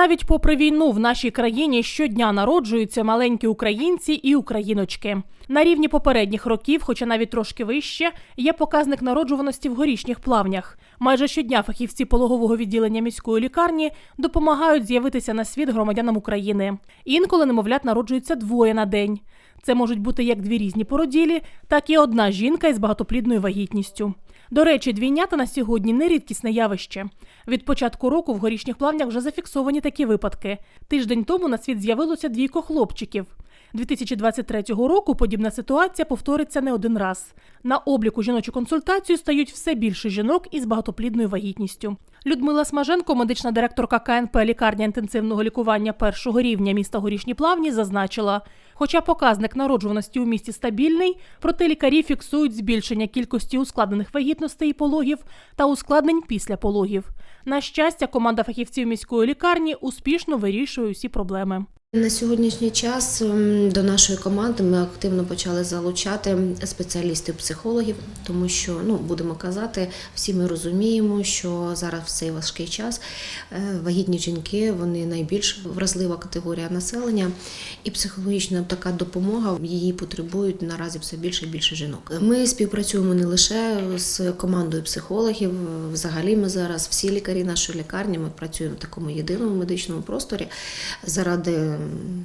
Навіть попри війну в нашій країні щодня народжуються маленькі українці і україночки. На рівні попередніх років, хоча навіть трошки вище, є показник народжуваності в горішніх плавнях. Майже щодня фахівці пологового відділення міської лікарні допомагають з'явитися на світ громадянам України. Інколи немовлят народжується двоє на день. Це можуть бути як дві різні породілі, так і одна жінка із багатоплідною вагітністю. До речі, двійнята на сьогодні не рідкісне явище. Від початку року в горішніх плавнях вже зафіксовані такі випадки. Тиждень тому на світ з'явилося двійко хлопчиків. 2023 року подібна ситуація повториться не один раз. На обліку жіночу консультацію стають все більше жінок із багатоплідною вагітністю. Людмила Смаженко, медична директорка КНП лікарня інтенсивного лікування першого рівня міста Горішні Плавні, зазначила, хоча показник народжуваності у місті стабільний, проте лікарі фіксують збільшення кількості ускладнених вагітностей і пологів та ускладнень після пологів. На щастя, команда фахівців міської лікарні успішно вирішує усі проблеми. На сьогоднішній час ем, до нашої команди ми активно почали залучати спеціалістів-психологів, тому що ну будемо казати, всі ми розуміємо, що зараз в цей важкий час е, вагітні жінки вони найбільш вразлива категорія населення, і психологічна така допомога її потребують наразі все більше і більше жінок. Ми співпрацюємо не лише з командою психологів. Взагалі, ми зараз всі лікарі нашої лікарні ми працюємо в такому єдиному медичному просторі заради um,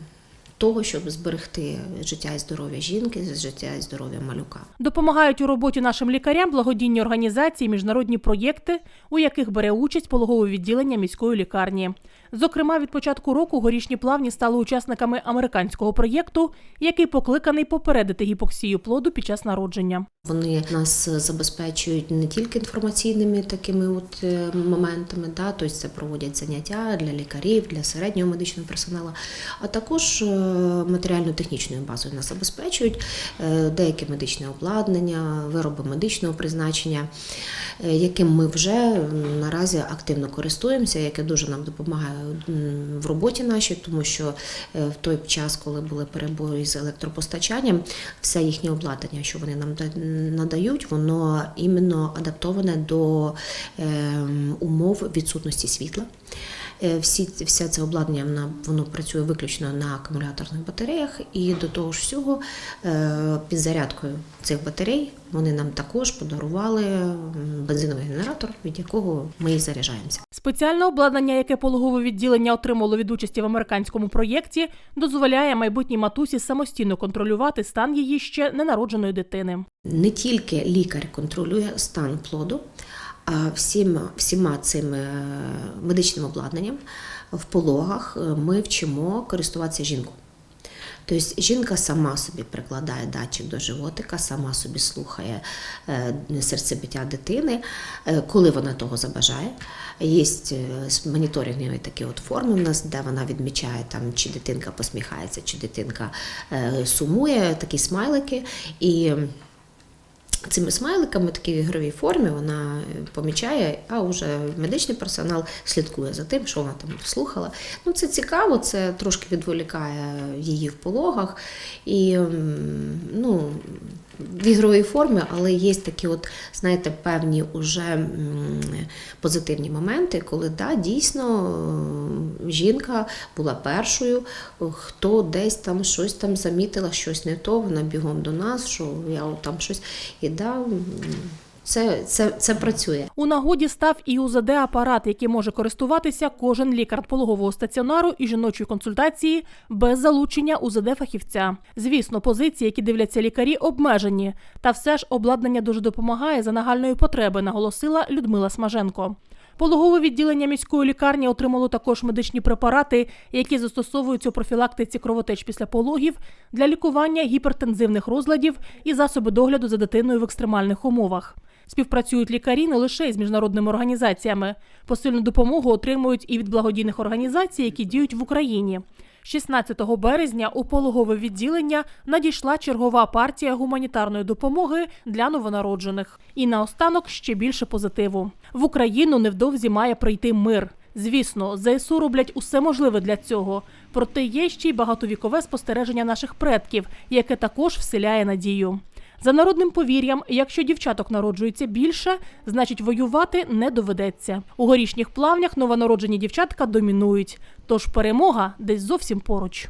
того, щоб зберегти життя і здоров'я жінки, життя і здоров'я малюка. Допомагають у роботі нашим лікарям благодійні організації, міжнародні проєкти, у яких бере участь пологове відділення міської лікарні. Зокрема, від початку року горішні плавні стали учасниками американського проєкту, який покликаний попередити гіпоксію плоду під час народження. Вони нас забезпечують не тільки інформаційними такими от е, моментами, да, тобто це проводять заняття для лікарів, для середнього медичного персоналу, а також е, матеріально-технічною базою нас забезпечують е, деяке медичне обладнання, вироби медичного призначення, е, яким ми вже наразі активно користуємося, яке дуже нам допомагає в роботі нашій, тому що е, в той час, коли були перебої з електропостачанням, все їхнє обладнання, що вони нам надають, воно іменно адаптоване до ем, умов відсутності світла. Е, Всі, все це обладнання вона- воно працює виключно на акумуляторних батареях, і до того ж всього е, під зарядкою цих батарей вони нам також подарували бензиновий генератор, від якого ми і заряджаємося. Спеціальне обладнання, яке пологове відділення отримало від участі в американському проєкті, дозволяє майбутній матусі самостійно контролювати стан її ще ненародженої дитини. Не тільки лікар контролює стан плоду, всім, всіма цими е, медичним обладнанням в пологах е, ми вчимо користуватися жінку. Тобто жінка сама собі прикладає датчик до животика, сама собі слухає е, серцебиття дитини, коли вона того забажає. Є моніторингові такі от форми в нас, де вона відмічає, там, чи дитинка посміхається, чи дитинка сумує, такі смайлики. І Цими смайликами, такі в ігровій формі, вона помічає, а вже медичний персонал слідкує за тим, що вона там слухала. Ну, це цікаво, це трошки відволікає її в пологах. І ну, в ігровій формі, але є такі, от, знаєте, певні уже позитивні моменти, коли да, дійсно е, жінка була першою, хто десь там щось там замітила, щось не то, вона бігом до нас, що я там щось і да, це, це, це працює. У нагоді став і УЗД-апарат, який може користуватися кожен лікар пологового стаціонару і жіночої консультації без залучення УЗД-фахівця. Звісно, позиції, які дивляться лікарі, обмежені, та все ж обладнання дуже допомагає за нагальної потреби, наголосила Людмила Смаженко. Пологове відділення міської лікарні отримало також медичні препарати, які застосовуються у профілактиці кровотеч після пологів для лікування гіпертензивних розладів і засоби догляду за дитиною в екстремальних умовах. Співпрацюють лікарі не лише із міжнародними організаціями. Посильну допомогу отримують і від благодійних організацій, які діють в Україні. 16 березня у пологове відділення надійшла чергова партія гуманітарної допомоги для новонароджених. І наостанок ще більше позитиву. В Україну невдовзі має прийти мир. Звісно, ЗСУ роблять усе можливе для цього. Проте є ще й багатовікове спостереження наших предків, яке також вселяє надію. За народним повір'ям, якщо дівчаток народжується більше, значить воювати не доведеться. У горішніх плавнях новонароджені дівчатка домінують, тож перемога десь зовсім поруч.